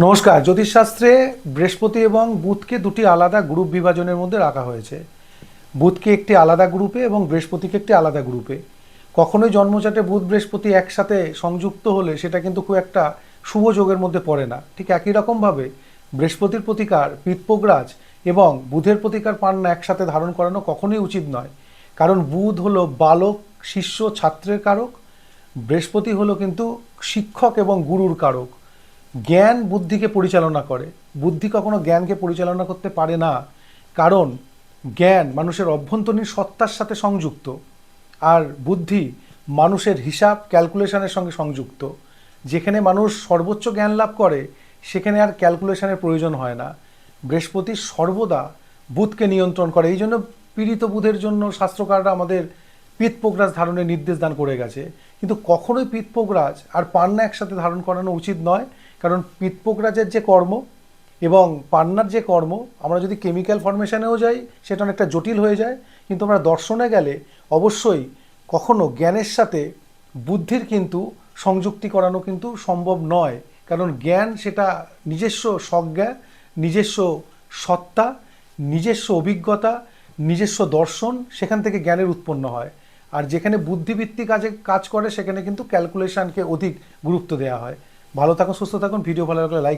নমস্কার, জ্যোতিষশাস্ত্রে বৃহস্পতি এবং বুধকে দুটি আলাদা গ্রুপ বিভাজনের মধ্যে রাখা হয়েছে। বুধকে একটি আলাদা গ্রুপে এবং বৃহস্পতিকে একটি আলাদা গ্রুপে। কখনোই জন্মচাটে বুধ, বৃহস্পতি একসাথে সংযুক্ত হলে সেটা কিন্তু খুব একটা শুভ যোগের মধ্যে পড়ে না। ঠিক একই রকমভাবে বৃহস্পতির প্রতিকার পিতপোগরাজ এবং বুধের প্রতিকার পান্না একসাথে ধারণ করানো কখনোই উচিত নয়। কারণ বুধ হলো বালক, শিষ্য, ছাত্রের কারক, বৃহস্পতি হলো কিন্তু শিক্ষক এবং গুরুর কারক। জ্ঞান বুদ্ধিকে পরিচালনা করে। বুদ্ধি কখনো জ্ঞানকে পরিচালনা করতে পারে না। কারণ জ্ঞান মানুষের অভ্যন্তরীণ সত্তার সাথে সংযুক্ত। আর বুদ্ধি মানুষের হিসাব ক্যালকুলেশনের সঙ্গে সংযুক্ত। যেখানে মানুষ সর্বোচ্চ জ্ঞান লাভ করে, সেখানে আর ক্যালকুলেশনের প্রয়োজন হয় না। বৃহস্পতি সর্বদা বুধকে নিয়ন্ত্রণ করে। এই জন্য পীড়িত বুধের জন্য শাস্ত্রকাররা আমাদের পিতপোগরাজ ধারণের নির্দেশ দান করে গেছে। কিন্তু কখনোই পিতপোগরাজ আর পান্না একসাথে ধারণ করানো উচিত নয়। কারণ পিতপোগরাজের যে কর্ম এবং পান্নার যে কর্ম, আমরা যদি কেমিক্যাল ফরমেশনেও যাই, সেটা অনেকটা জটিল হয়ে যায়। কিন্তু আমরা দর্শনে গেলে অবশ্যই কখনো জ্ঞানের সাথে বুদ্ধির কিন্তু সংযুক্তি করানো কিন্তু সম্ভব নয়। কারণ জ্ঞান সেটা নিজস্ব সজ্ঞা, নিজস্ব সত্তা, নিজস্ব অভিজ্ঞতা, নিজস্ব দর্শন সেখান থেকে জ্ঞানের উৎপন্ন হয়। আর যেখানে বুদ্ধিভিত্তিক কাজে কাজ করে, সেখানে কিন্তু ক্যালকুলেশনকে অধিক গুরুত্ব দেওয়া হয়। ভালো থাকুন সুস্থ থাকুন ভিডিও ভালো লাগলে লাইক